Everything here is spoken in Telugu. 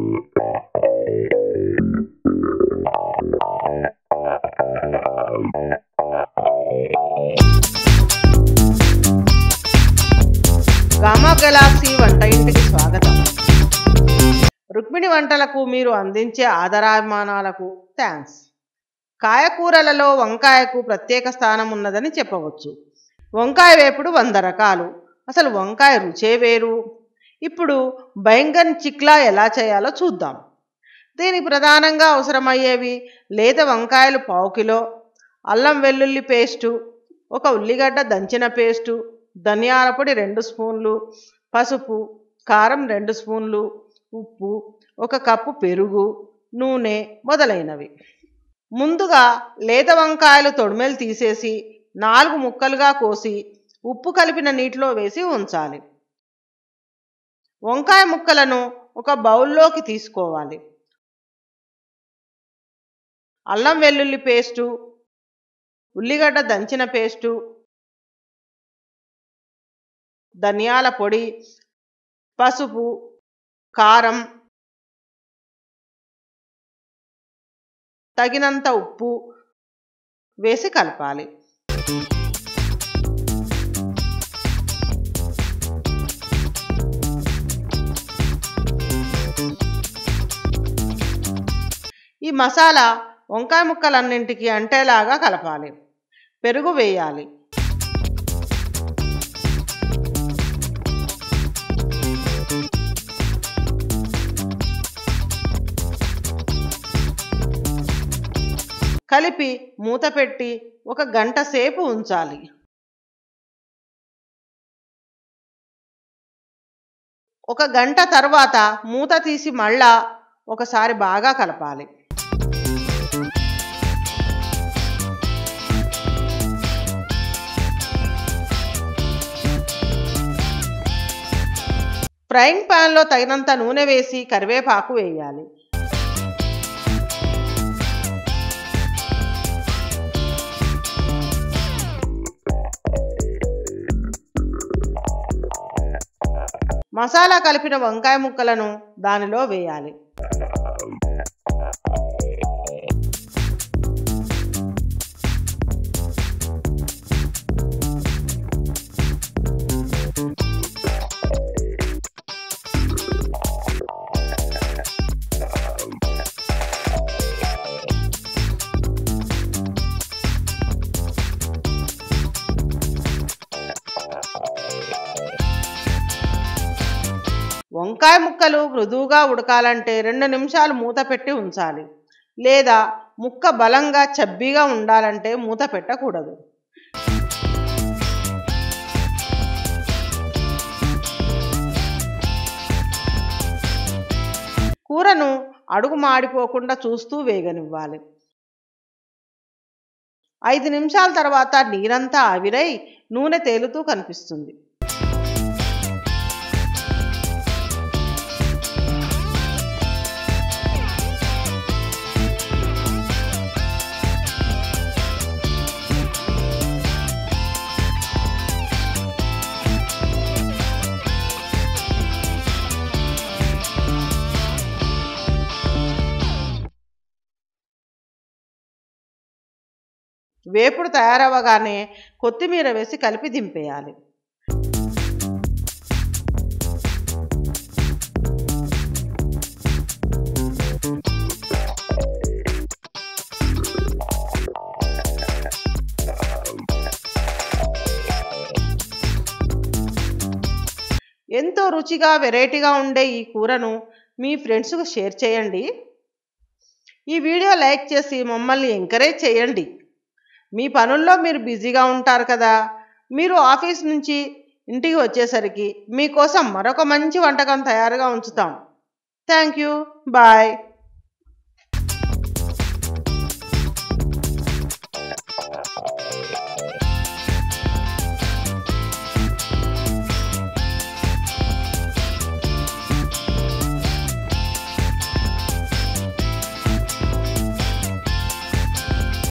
గామా గెలాక్సీ వంట ఇంటికి స్వాగతం. రుక్మిణి వంటలకు మీరు అందించే ఆదరాభిమానాలకు థ్యాంక్స్. కాయకూరలలో వంకాయకు ప్రత్యేక స్థానం ఉన్నదని చెప్పవచ్చు. వంకాయ వేపుడు వంద రకాలు. అసలు వంకాయ రుచే వేరు? ఇప్పుడు బెంగన్ చిక్లా ఎలా చేయాలో చూద్దాం. దీనికి ప్రధానంగా అవసరమయ్యేవి లేత వంకాయలు పావు కిలో అల్లం వెల్లుల్లి పేస్టు ఒక ఉల్లిగడ్డ దంచిన పేస్టు ధనియాల పొడి రెండు స్పూన్లు పసుపు కారం రెండు స్పూన్లు ఉప్పు ఒక కప్పు పెరుగు నూనె మొదలైనవి. ముందుగా లేత వంకాయలు తొడిమెలు తీసేసి నాలుగు ముక్కలుగా కోసి ఉప్పు కలిపిన నీటిలో వేసి ఉంచాలి. వంకాయ ముక్కలను ఒక బౌల్లోకి తీసుకోవాలి. అల్లం వెల్లుల్లి పేస్టు ఉల్లిగడ్డ దంచిన పేస్టు ధనియాల పొడి పసుపు కారం తగినంత ఉప్పు వేసి కలపాలి. ఈ మసాలా వంకాయ ముక్కలన్నింటికి అంటేలాగా కలపాలి. పెరుగు వేయాలి. కలిపి మూత పెట్టి ఒక గంట సేపు ఉంచాలి. ఒక గంట తర్వాత మూత తీసి మళ్ళా ఒకసారి బాగా కలపాలి. ఫ్రైయింగ్ ప్యాన్లో తగినంత నూనె వేసి కరివేపాకు వేయాలి. మసాలా కలిపిన వంకాయ ముక్కలను దానిలో వేయాలి. వంకాయ ముక్కలు మృదువుగా ఉడకాలంటే రెండు నిమిషాలు మూత పెట్టి ఉంచాలి. లేదా ముక్క బలంగా చబ్బీగా ఉండాలంటే మూత పెట్టకూడదు. కూరను అడుగు మాడిపోకుండా చూస్తూ వేగనివ్వాలి. ఐదు నిమిషాల తర్వాత నీరంతా ఆవిరై నూనె తేలుతూ కనిపిస్తుంది. వేపుడు తయారవ్వగానే కొత్తిమీర వేసి కలిపి దింపేయాలి. ఎంతో రుచిగా వెరైటీగా ఉండే ఈ కూరను మీ ఫ్రెండ్స్కు షేర్ చేయండి. ఈ వీడియో లైక్ చేసి మమ్మల్ని ఎంకరేజ్ చేయండి. మీ పనుల్లో మీరు బిజీగా ఉంటారు కదా మీరు ఆఫీస్ నుంచి ఇంటికి వచ్చేసరికి మీకోసం మరొక మంచి వంటకం తయారుగా ఉంచుతాం. Thank you. బాయ్.